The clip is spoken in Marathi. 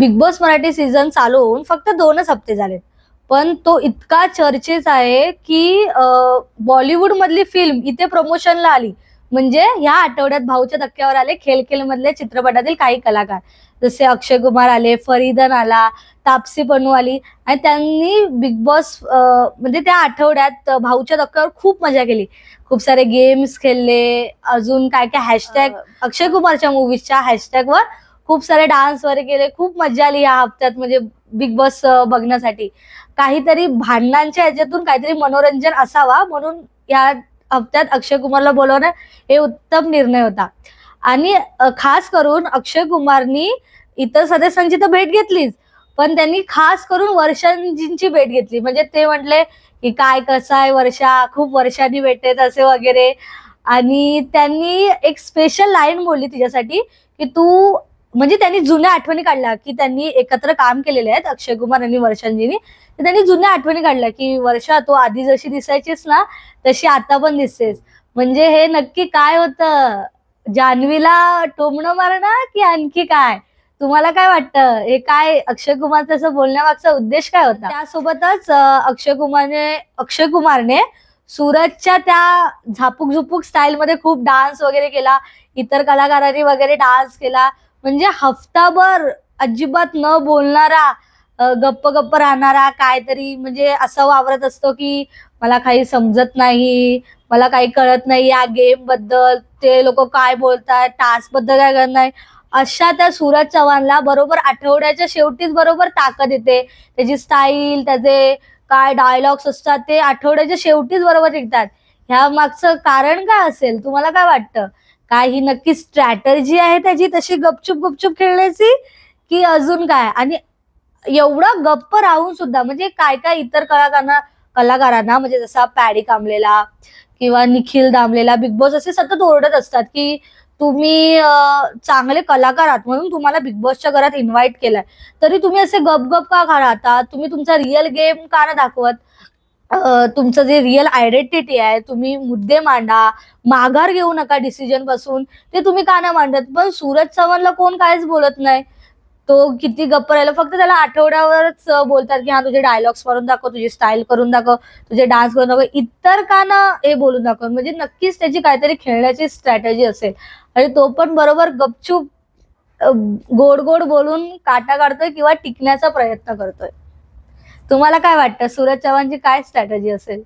बिग बॉस मराठी सीझन चालू होऊन फक्त दोनच हप्ते झालेत. पण तो इतका चर्चेत आहे की बॉलिवूड मधली फिल्म इथे प्रमोशनला आली. म्हणजे ह्या आठवड्यात भाऊच्या धक्क्यावर आले खेल खेल मधल्या चित्रपटातील काही कलाकार. जसे अक्षय कुमार आले फरीदन आला तापसी पन्नू आली. आणि त्यांनी बिग बॉस म्हणजे त्या आठवड्यात भाऊच्या धक्क्यावर खूप मजा केली. खूप सारे गेम्स खेळले अजून काय काय हॅशटॅग अक्षय कुमारच्या मूवीजच्या हॅशटॅग वर खूप सारे डान्स वगैरे केले खूप मजा आली या हप्त्यात म्हणजे बिग बॉस बघण्यासाठी. काहीतरी भांडणांच्या ह्याच्यातून काहीतरी मनोरंजन असावा म्हणून या हप्त्यात अक्षय कुमारला बोलवणं हे उत्तम निर्णय होता. आणि खास करून अक्षय कुमारनी इतर सदस्यांची तर भेट घेतलीच पण त्यांनी खास करून वर्षांजींची भेट घेतली. म्हणजे ते म्हटले की काय कसं आहे वर्षा? खूप वर्षांनी भेटत असे वगैरे. आणि त्यांनी एक स्पेशल लाईन बोलली तिच्यासाठी की तू म्हणजे त्यांनी जुन्या आठवणी काढल्या की त्यांनी एकत्र काम केलेले आहेत अक्षय कुमार आणि वर्षांजीनी. तर त्यांनी जुन्या आठवणी काढल्या की वर्षा तू आधी जशी दिसायचीस ना तशी आता पण दिसतेस. म्हणजे हे नक्की काय होतं? जान्हवीला टोमणं मारणं की आणखी काय? तुम्हाला काय वाटतं? हे काय अक्षय कुमारचं असं बोलण्यामागचा उद्देश काय होता? त्यासोबतच अक्षय कुमारने अक्षय कुमारने सूरजच्या त्या झापूक झुपूक स्टाईल मध्ये खूप डान्स वगैरे केला इतर कलाकारांनी वगैरे डान्स केला. म्हणजे हफ्ताभर अजिबात न बोलणारा गप्प गप्प राहणारा काहीतरी म्हणजे असं वावरत असतो की मला काही समजत नाही मला काही कळत नाही या गेमबद्दल ते लोक काय बोलतात टास्कबद्दल काय करत नाही. अशा त्या सूरज चव्हाणला बरोबर आठवड्याच्या शेवटीच बरोबर ताकद येते. त्याची स्टाईल त्याचे काय डायलॉग्स असतात ते आठवड्याच्या शेवटीच बरोबर निघतात. ह्या मागचं कारण काय असेल? तुम्हाला काय वाटतं? काय ही नक्की स्ट्रॅटर्जी आहे त्याची तशी गपचूप गपचूप खेळण्याची? की अजून काय? आणि एवढं गप्प राहून सुद्धा म्हणजे काय काय इतर कलाकारांना कलाकारांना म्हणजे जसा पॅडी कांबलेला किंवा निखिल दामलेला बिग बॉस असे सतत ओरडत असतात की तुम्ही चांगले कलाकार आहात म्हणून तुम्हाला बिग बॉसच्या घरात इन्व्हाइट केलाय. तरी तुम्ही असे गप का का राहता तुम्ही तुमचा रिअल गेम का ना दाखवत? तुमचं जे रिअल आयडेंटिटी आहे तुम्ही मुद्दे मांडा माघार घेऊ नका डिसिजनपासून. ते तुम्ही का नाही मांडत? पण सूरज चव्हाणला कोण काहीच बोलत नाही. तो किती गप्प राहिला. फक्त त्याला आठवड्यावरच बोलतात की हा तुझे डायलॉग्स करून दाखव तुझी स्टाईल करून दाखव तुझे डान्स करून दाखव. इतर का ना हे बोलून दाखव. म्हणजे नक्कीच त्याची काहीतरी खेळण्याची स्ट्रॅटेजी असेल. आणि तो पण बरोबर गपचूप गोड गोड बोलून काटा काढतोय किंवा टिकण्याचा प्रयत्न करतोय. तुम्हाला काय वाटतं? सूरज चव्हाणची काय स्ट्रॅटेजी असेल?